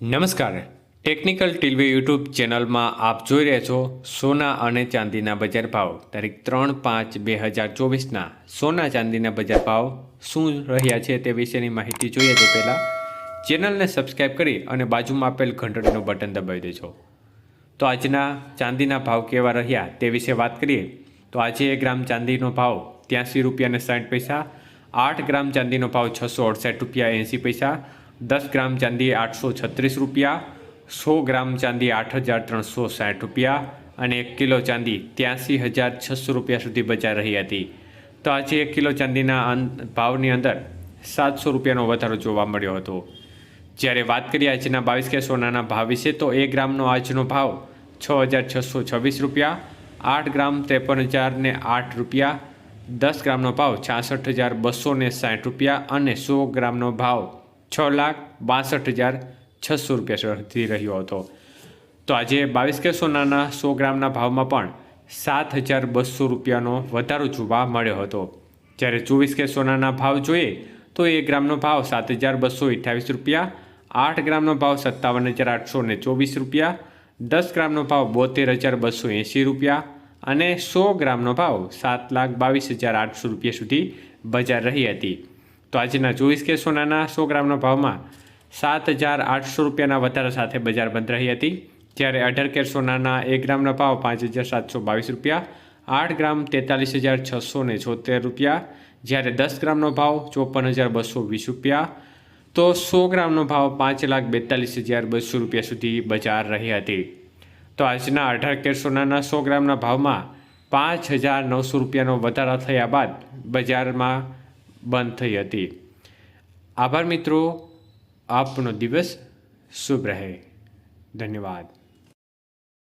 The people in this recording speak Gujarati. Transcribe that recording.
નમસ્કાર. ટેકનિકલ ટીવી યુટ્યુબ ચેનલમાં આપ જોઈ રહ્યા છો સોના અને ચાંદીના બજાર ભાવ. તારીખ ત્રણ પાંચ બે હજાર ચોવીસના સોના ચાંદીના બજાર ભાવ શું રહ્યા છે તે વિશેની માહિતી જોઈએ તે પહેલાં ચેનલને સબસ્ક્રાઈબ કરી અને બાજુમાં આપેલ ઘંટડીનું બટન દબાવી દેજો. તો આજના ચાંદીના ભાવ કેવા રહ્યા તે વિશે વાત કરીએ. તો આજે એક ગ્રામ ચાંદીનો ભાવ ત્યાંસી રૂપિયા ને સાઠ પૈસા, આઠ ગ્રામ ચાંદીનો ભાવ છસો અડસઠ રૂપિયા એંસી પૈસા દસ ગ્રામ ચાંદી આઠસો છત્રીસ રૂપિયા, સો ગ્રામ ચાંદી આઠ હજાર ત્રણસો સાઠ રૂપિયા અને એક કિલો ચાંદી ત્યાંસી હજાર છસો રૂપિયા સુધી બજાર રહી હતી. તો આજે એક કિલો ચાંદીના ભાવની અંદર સાતસો રૂપિયાનો વધારો જોવા મળ્યો હતો. જ્યારે વાત કરીએ આજના બાવીસ કે સોનાના ભાવ વિશે, તો એક ગ્રામનો આજનો ભાવ છ હજાર છસો છવ્વીસ રૂપિયા, આઠ ગ્રામ ત્રેપન હજાર ને આઠ રૂપિયા, દસ ગ્રામનો ભાવ છાસઠ હજાર બસો સાઠ રૂપિયા અને સો ગ્રામનો ભાવ છ લાખ બાસઠ હજાર છસો રૂપિયા સુધી રહ્યો હતો. તો આજે બાવીસ કે સોનાના સો ગ્રામના ભાવમાં પણ સાત હજાર બસો રૂપિયાનો વધારો જોવા મળ્યો હતો. જ્યારે ચોવીસ કે સોનાના ભાવ જોઈએ તો એક ગ્રામનો ભાવ સાત હજાર બસો અઠ્યાવીસ રૂપિયા, આઠ ગ્રામનો ભાવ સત્તાવન હજાર આઠસો ને ચોવીસ રૂપિયા, દસ ગ્રામનો ભાવ બોતેર હજાર બસો એંસી રૂપિયા અને સો ગ્રામનો ભાવ સાત લાખ બાવીસ હજાર આઠસો રૂપિયા સુધી બજાર રહી હતી. તો આજના ચોવીસ કે સોનાના સો ગ્રામના ભાવમાં સાત હજાર આઠસો રૂપિયાના વધારા સાથે બજાર બંધ રહી હતી. જ્યારે અઢાર કેર સોનાના એક ગ્રામના ભાવ પાંચ હજાર સાતસો બાવીસ રૂપિયા, આઠ ગ્રામ તેતાલીસ હજાર છસો ને છોતેર રૂપિયા, જ્યારે દસ ગ્રામનો ભાવ ચોપન હજાર બસો વીસ રૂપિયા, તો સો ગ્રામનો ભાવ પાંચ લાખ બેતાલીસ હજાર બસો રૂપિયા સુધી બજાર રહી હતી. તો આજના અઢાર કેર સોનાના સો ગ્રામના ભાવમાં પાંચ હજાર નવસો રૂપિયાનો વધારો થયા બાદ બજારમાં બંધ થઈ હતી. આભાર મિત્રો આપનો દિવસ શુભ રહે. ધન્યવાદ.